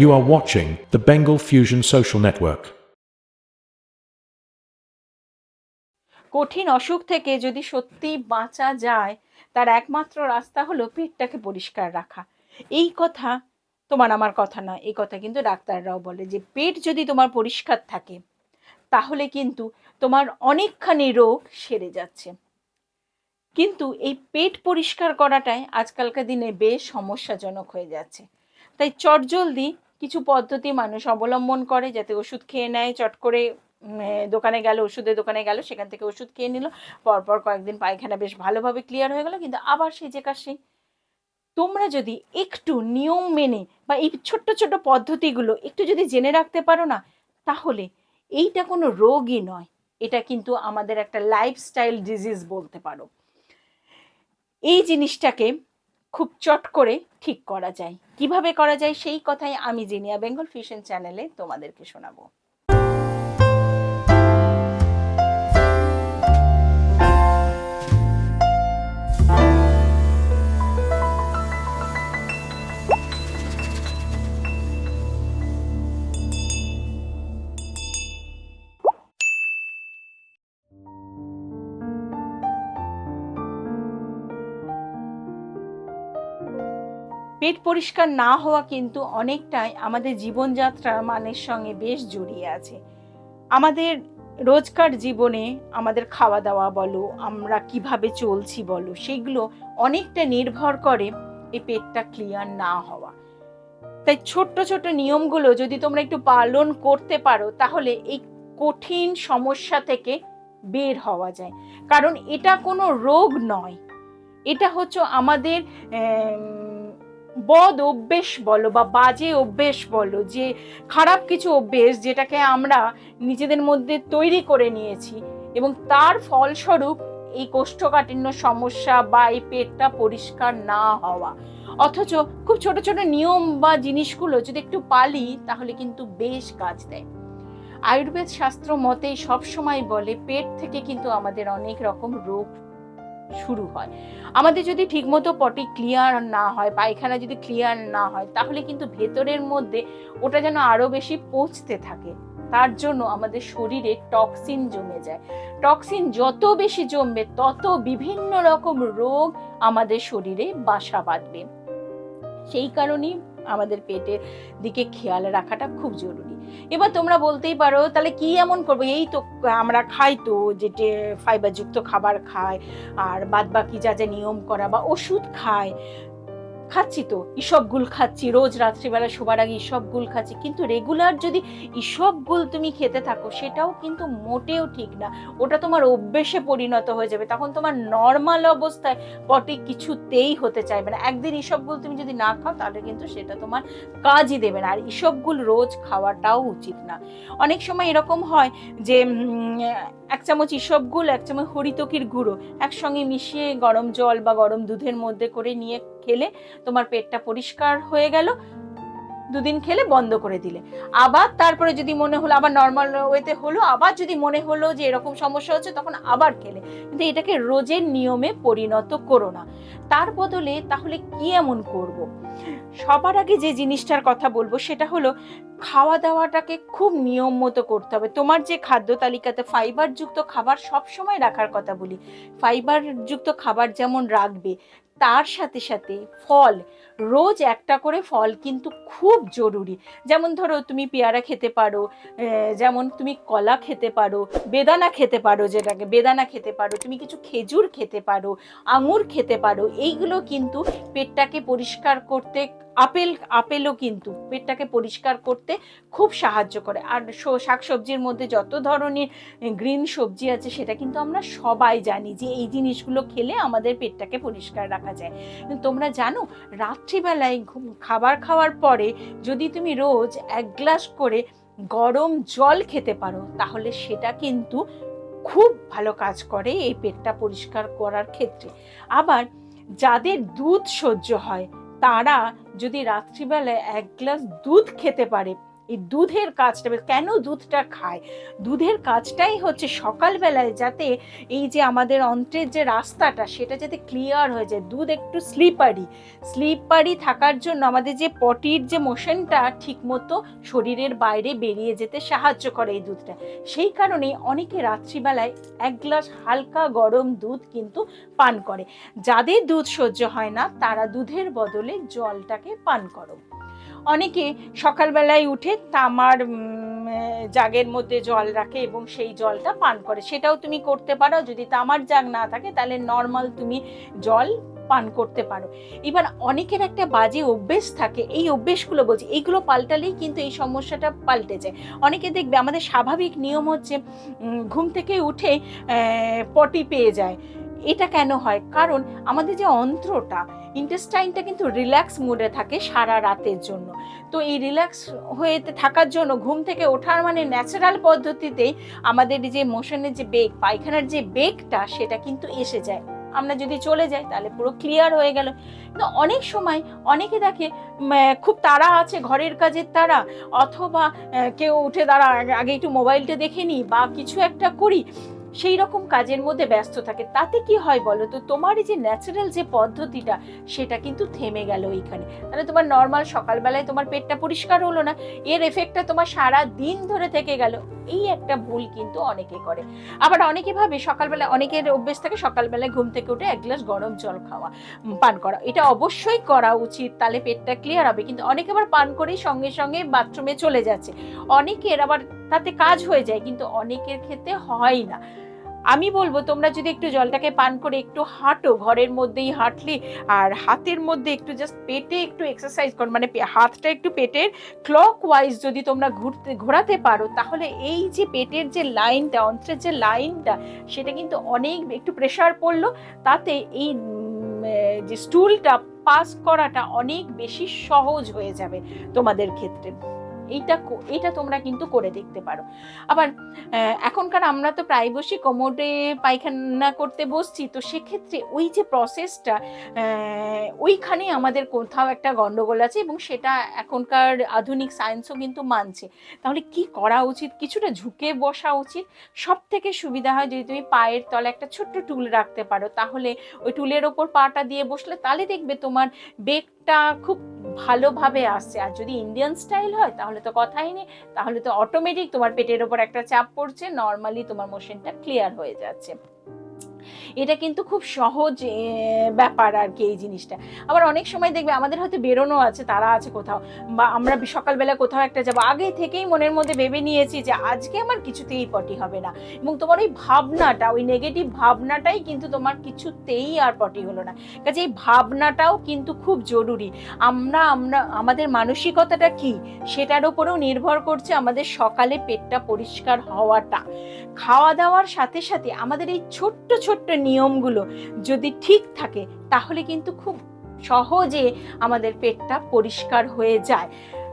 You are watching the Bengal Fusion Social Network. কঠিন অসুখ থেকে যদি সত্যি বাঁচা যায়, তার একমাত্র রাস্তা হলো পেটটাকে পরিষ্কার রাখা। এই কথা তোমার আমার কথা না এই কথা কিন্তু ডাক্তাররাও বলে যে পেট যদি তোমার পরিষ্কার থাকে, তাহলে কিন্তু তোমার অনেকখানি রোগ সেরে যাচ্ছে। কিন্তু এই পেট পরিষ্কার করাটাই আজকালকার দিনে বেশ সমস্যাজনক হয়ে যাচ্ছে। তাই চটজলদি কিছু পদ্ধতি মানুষ অবলম্বন করে যাতে ওষুধ খেয়ে নেয়, চট করে দোকানে গেল, ওষুধের দোকানে গেল, সেখান থেকে ওষুধ খেয়ে নিল, পরপর কয়েকদিন পায়খানা বেশ ভালোভাবে ক্লিয়ার হয়ে গেল, কিন্তু আবার সেই যে কাজ তোমরা যদি একটু নিয়ম মেনে বা এই ছোট্ট ছোট্ট পদ্ধতিগুলো একটু যদি জেনে রাখতে পারো না, তাহলে এইটা কোনো রোগই নয়। এটা কিন্তু আমাদের একটা লাইফস্টাইল ডিজিজ বলতে পারো। এই জিনিসটাকে খুব চট করে ঠিক করা যায়। কীভাবে করা যায় সেই কথাই আমি জিনিয়া বেঙ্গল ফিশন চ্যানেলে তোমাদেরকে শোনাবো। পেট পরিষ্কার না হওয়া কিন্তু অনেকটাই আমাদের জীবনযাত্রার মানের সঙ্গে বেশ জড়িয়ে আছে। আমাদের রোজকার জীবনে আমাদের খাওয়া দাওয়া বলো আমরা কীভাবে চলছি বলো সেগুলো অনেকটা নির্ভর করে এই পেটটা ক্লিয়ার না হওয়া। তাই ছোট্ট ছোট্ট নিয়মগুলো যদি তোমরা একটু পালন করতে পারো তাহলে এই কঠিন সমস্যা থেকে বের হওয়া যায়। কারণ এটা কোনো রোগ নয়। এটা হচ্ছে আমাদের আম, বদ অভ্যেস বলো বা বাজে অভ্যেস বলো, যে খারাপ কিছু অভ্যেস যেটাকে আমরা নিজেদের মধ্যে তৈরি করে নিয়েছি এবং তার ফলস্বরূপ এই কোষ্ঠকাঠিন্য সমস্যা বা এই পেটটা পরিষ্কার না হওয়া। অথচ খুব ছোট ছোট নিয়ম বা জিনিসগুলো যদি একটু পালি, তাহলে কিন্তু বেশ কাজ দেয়। আয়ুর্বেদ শাস্ত্র মতে সবসময় বলে, পেট থেকে কিন্তু আমাদের অনেক রকম রোগ শুরু হয়। আমাদের যদি ঠিকমতো পটি ক্লিয়ার না হয়, পায়খানা যদি ক্লিয়ার না হয়, তাহলে কিন্তু ভেতরের মধ্যে ওটা যেন আরও বেশি পচতে থাকে। তার জন্য আমাদের শরীরে টক্সিন জমে যায়। টক্সিন যত বেশি জমবে, তত বিভিন্ন রকম রোগ আমাদের শরীরে বাসা বাঁধবে। সেই কারণেই আমাদের পেটের দিকে খেয়াল রাখাটা খুব জরুরি। এবার তোমরা বলতেই পারো, তাহলে কি এমন করব? এই তো আমরা খাই তো যেটে ফাইবারযুক্ত খাবার খায় আর বাদ বাকি যা যা নিয়ম করা বা ওষুধ খায় খাচ্ছি তো ইসবগুল খাচ্ছি, রোজ রাত্রিবেলা শোবার আগে ইসবগুল খাচ্ছি, কিন্তু রেগুলার যদি ইসবগুল তুমি খেতে থাকো, সেটাও কিন্তু মোটেও ঠিক না। ওটা তোমার অভ্যেসে পরিণত হয়ে যাবে, তখন তোমার নর্মাল অবস্থায় পটি কিছুতেই হতে চাইবে না। একদিন ইসবগুল তুমি যদি না খাও, তাহলে কিন্তু সেটা তোমার কাজই দেবে না। আর ইসবগুল রোজ খাওয়াটাও উচিত না। অনেক সময় এরকম হয় যে এক চামচ ইসবগুল এক চামচ হরিতকির গুঁড়ো একসঙ্গে মিশিয়ে গরম জল বা গরম দুধের মধ্যে করে নিয়ে খেলে তোমার পেটটা পরিষ্কার হয়ে গেল। দুদিন খেলে বন্ধ করে দিলে। আবার তারপরে যদি মনে হলো, আবার নর্মাল ওয়েতে হলো, আবার যদি মনে হলো যে এরকম সমস্যা হচ্ছে, তখন আবার খেলে। কিন্তু এটাকে রোজের নিয়মে পরিণত করো না। তার বদলে তাহলে কি এমন করব। সবার আগে যে জিনিসটার কথা বলব, সেটা হলো খাওয়া দাওয়াটাকে খুব নিয়ম মতো করতে হবে। তোমার যে খাদ্য তালিকাতে ফাইবারযুক্ত খাবার সব সময় রাখার কথা বলি। ফাইবারযুক্ত খাবার যেমন রাখবে তার সাথে সাথে ফল, রোজ একটা করে ফল কিন্তু খুব জরুরি। যেমন ধরো তুমি পেয়ারা খেতে পারো যেমন তুমি কলা খেতে পারো, বেদানা খেতে পারো যেটাকে, বেদানা খেতে পারো, তুমি কিছু খেজুর খেতে পারো, আঙুর খেতে পারো, এইগুলো কিন্তু পেটটাকে পরিষ্কার করতে আপেল, আপেলও কিন্তু পেটটাকে পরিষ্কার করতে খুব সাহায্য করে। আর শাকসবজির মধ্যে যত ধরনের গ্রিন সবজি আছে সেটা কিন্তু আমরা সবাই জানি যে এই জিনিসগুলো খেলে আমাদের পেটটাকে পরিষ্কার রাখা যায়। তোমরা জানো, রাত্রিবেলায় খাবার খাওয়ার পরে যদি তুমি রোজ এক গ্লাস করে গরম জল খেতে পারো, তাহলে সেটা কিন্তু খুব ভালো কাজ করে এই পেটটা পরিষ্কার করার ক্ষেত্রে। আবার যাদের দুধ সহ্য হয় তারা যদি রাত্রিবেলায় এক গ্লাস দুধ খেতে পারে এই দুধের কাজটা কেন দুধটা খায়? দুধের কাজটাই হচ্ছে সকালবেলায় যাতে এই যে আমাদের অন্ত্রের যে রাস্তাটা, সেটা যাতে ক্লিয়ার হয়ে যায়। দুধ একটু স্লিপারি স্লিপারি থাকার জন্য আমাদের যে পটির যে মোশনটা ঠিকমতো শরীরের বাইরে বেরিয়ে যেতে সাহায্য করে এই দুধটা। সেই কারণে অনেকে রাত্রিবেলায় এক গ্লাস হালকা গরম দুধ কিন্তু পান করে। যাদের দুধ সহ্য হয় না, তারা দুধের বদলে জলটাকে পান করো অনেকে সকালবেলায় উঠে তামার জাগের মধ্যে জল রাখে এবং সেই জলটা পান করে। সেটাও তুমি করতে পারো। যদি তামার জাগ না থাকে, তাহলে নর্মাল তুমি জল পান করতে পারো। এবার অনেকের একটা বাজে অভ্যেস থাকে। এই অভ্যেসগুলো বলছি, এইগুলো পাল্টালেই কিন্তু এই সমস্যাটা পাল্টে যায়। অনেকে দেখবে আমাদের স্বাভাবিক নিয়ম হচ্ছে ঘুম থেকে উঠে পটি পেয়ে যায়। এটা কেন হয়? কারণ আমাদের যে অন্ত্রটা ইন্টেস্টাইনটা কিন্তু রিল্যাক্স মুডে থাকে সারা রাতের জন্য। তো এই রিল্যাক্স হয়ে থাকার জন্য, ঘুম থেকে ওঠার মানে ন্যাচারাল পদ্ধতিতেই আমাদের যে মোশনের যে বেগ পায়খানার যে বেগটা সেটা কিন্তু এসে যায়। আমরা যদি চলে যাই, তাহলে পুরো ক্লিয়ার হয়ে গেল। কিন্তু অনেক সময় অনেকে দেখে খুব তাড়া আছে ঘরের কাজের তাড়া, অথবা কেউ উঠে দাঁড়া, আগে একটু মোবাইলটা দেখে নিই বা কিছু একটা করি। সেই রকম কাজের মধ্যে ব্যস্ত থাকে। তাতে কি হয় বলো তো? তোমার এই যে ন্যাচারাল যে পদ্ধতিটা, সেটা কিন্তু থেমে গেল এইখানে। তাহলে তোমার নর্মাল সকালবেলায় তোমার পেটটা পরিষ্কার হলো না, এর এফেক্টটা তোমার সারা দিন ধরে থেকে গেল। এই একটা ভুল কিন্তু অনেকে করে। আবার অনেকে ভাবে সকালবেলা, অনেকের অভ্যেস থাকে সকালবেলায় ঘুম থেকে উঠে এক গ্লাস গরম জল খাওয়া পান করা। এটা অবশ্যই করা উচিত তাহলে পেটটা ক্লিয়ার হবে। কিন্তু অনেকে আবার পান করেই সঙ্গে সঙ্গে বাথরুমে চলে যাচ্ছে। অনেকের আবার তাতে কাজ হয়ে যায়, কিন্তু অনেকের ক্ষেত্রে হয় না। আমি বলব, তোমরা যদি একটু জলটাকে পান করে একটু হাঁটো, ঘরের মধ্যেই হাঁটলে, আর হাতের মধ্যে একটু জাস্ট পেটে একটু এক্সারসাইজ করো মানে হাতটা একটু পেটের ক্লক ওয়াইজ যদি তোমরা ঘুরতে, ঘোরাতে পারো, তাহলে এই যে পেটের যে লাইনটা অন্ত্রের যে লাইনটা সেটা কিন্তু অনেক একটু প্রেশার পড়ল, তাতে এই যে স্টুলটা পাস করাটা অনেক বেশি সহজ হয়ে যাবে তোমাদের ক্ষেত্রে। এইটা এইটা তোমরা কিন্তু করে দেখতে পারো। আবার এখনকার আমরা তো প্রায় বসি কোমোডে পায়খানা করতে বসছি, তো সেক্ষেত্রে ওই যে প্রসেসটা ওইখানে আমাদের কোথাও একটা গন্ডগোল আছে এবং সেটা এখনকার আধুনিক সায়েন্সও কিন্তু মানছে। তাহলে কি করা উচিত? কিছুটা ঝুঁকে বসা উচিত। সব থেকে সুবিধা হয় যদি তুমি পায়ের তলে একটা ছোট্ট টুল রাখতে পারো, তাহলে ওই টুলের ওপর পাটা দিয়ে বসলে তাহলে দেখবে তোমার বেগটা খুব ভালোভাবে আসছে। আর যদি ইন্ডিয়ান স্টাইল হয়, তাহলে তো কথাই নেই। তাহলে তো অটোমেটিক তোমার পেটের ওপর একটা চাপ পড়ছে। নর্মালি তোমার মোশনটা ক্লিয়ার হয়ে যাচ্ছে। এটা কিন্তু খুব সহজ ব্যাপার আর কি এই জিনিসটা। আবার অনেক সময় দেখবে আমাদের হয়তো বেরোনো আছে, তারা আছে কোথাও, বা আমরা সকালবেলা কোথাও একটা যাব, আগে থেকেই মনের মধ্যে ভেবে নিয়েছি যে আজকে আমার কিছুতেই পটি হবে না। এবং তোমার ওই ভাবনাটা, ওই নেগেটিভ ভাবনাটাই কিন্তু তোমার কিছুতেই আর পটি হলো না। কাজে এই ভাবনাটাও কিন্তু খুব জরুরি। আমরা আমরা, আমাদের মানসিকতাটা কি? সেটার উপরেও নির্ভর করছে আমাদের সকালে পেটটা পরিষ্কার হওয়াটা। খাওয়া দাওয়ার সাথে সাথে আমাদের এই ছোট্ট ছোট্ট নিয়মগুলো যদি ঠিক থাকে, তাহলে কিন্তু খুব সহজে আমাদের পেটটা পরিষ্কার হয়ে যায়।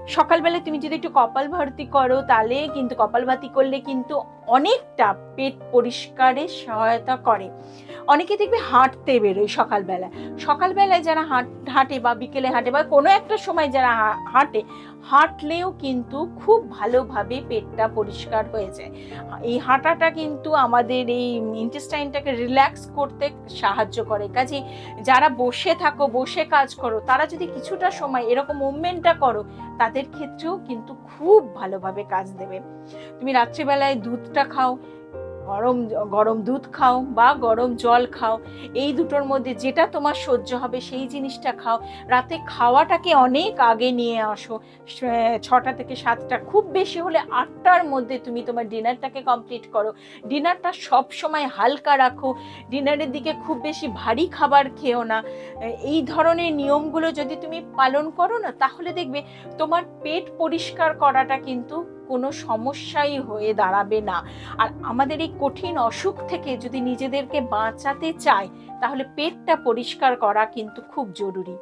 সকালবেলা তুমি যদি একটু কপাল ভারতি করো, তাহলে কিন্তু কপাল ভাতি করলে কিন্তু অনেকটা পেট পরিষ্কারে সহায়তা করে। অনেকে দেখবে হাঁটতে বেরোয় সকালবেলা সকালবেলায় যারা হাঁট, হাঁটে বা বিকেলে হাঁটে বা কোনো একটা সময় যারা হাঁটে, হাঁটলেও কিন্তু খুব ভালোভাবে পেটটা পরিষ্কার হয়ে যায়। এই হাঁটাটা কিন্তু আমাদের এই ইন্টেস্টাইনটাকে রিল্যাক্স করতে সাহায্য করে। কাজে যারা বসে থাকো, বসে কাজ করো, তারা যদি কিছুটা সময় এরকম মুভমেন্টটা করো, তাদের ক্ষেত্রেও কিন্তু খুব ভালোভাবে কাজ দেবে। তুমি রাত্রিবেলায় দুধটা খাও, গরম গরম দুধ খাও বা গরম জল খাও, এই দুটোর মধ্যে যেটা তোমার সহ্য হবে সেই জিনিসটা খাও। রাতে খাওয়াটাকে অনেক আগে নিয়ে আসো। ছটা থেকে সাতটা, খুব বেশি হলে আটটার মধ্যে তুমি তোমার ডিনারটাকে কমপ্লিট করো। ডিনারটা সব সময় হালকা রাখো। ডিনারের দিকে খুব বেশি ভারী খাবার খেও না। এই ধরনের নিয়মগুলো যদি তুমি পালন করো না, তাহলে দেখবে তোমার পেট পরিষ্কার করাটা কিন্তু কোনো সমস্যাই হয়ে দাঁড়াবে না। আর আমাদের এই কঠিন অসুখ থেকে যদি নিজেদেরকে বাঁচাতে চাই, তাহলে পেটটা পরিষ্কার করা কিন্তু খুব জরুরি।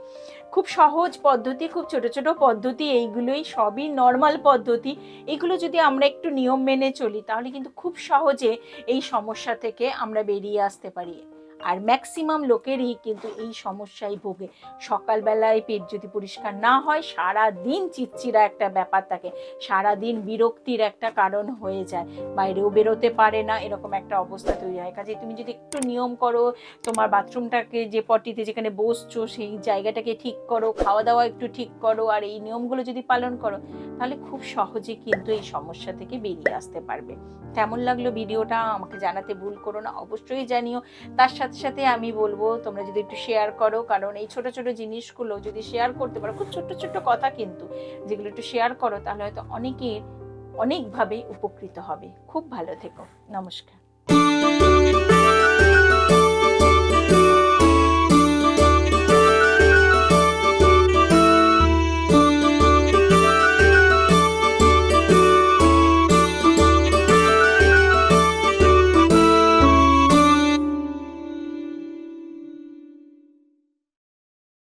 খুব সহজ পদ্ধতি, খুব ছোট ছোট পদ্ধতি, এইগুলোই সবই নর্মাল পদ্ধতি। এগুলো যদি আমরা একটু নিয়ম মেনে চলি, তাহলে কিন্তু খুব সহজে এই সমস্যা থেকে আমরা বেরিয়ে আসতে পারি। আর ম্যাক্সিমাম লোকেরই কিন্তু এই সমস্যায় ভোগে। সকালবেলায় পেট যদি পরিষ্কার না হয় সারা দিন চিচ্চিরা একটা ব্যাপার থাকে। সারা দিন বিরক্তির একটা কারণ হয়ে যায়। বাইরেও বেরোতে পারে না, এরকম একটা অবস্থা তৈরি হয়। কাজে তুমি যদি একটু নিয়ম করো, তোমার বাথরুমটাকে যে পটিতে যেখানে বসছো, সেই জায়গাটাকে ঠিক করো খাওয়া দাওয়া একটু ঠিক করো, আর এই নিয়মগুলো যদি পালন করো, তাহলে খুব সহজে কিন্তু এই সমস্যা থেকে বেরিয়ে আসতে পারবে। কেমন লাগল ভিডিওটা? আমাকে জানাতে ভুল করো না। অবশ্যই জানিও। তার সাথে সাথে আমি বলব, তোমরা যদি একটু শেয়ার করো, কারণ এই ছোট ছোট জিনিসগুলো যদি শেয়ার করতে পারো, খুব ছোট্ট ছোট্ট কথা কিন্তু যেগুলো একটু শেয়ার করো, তাহলে হয়তো অনেকের অনেকভাবে উপকৃত হবে। খুব ভালো থেকো। নমস্কার।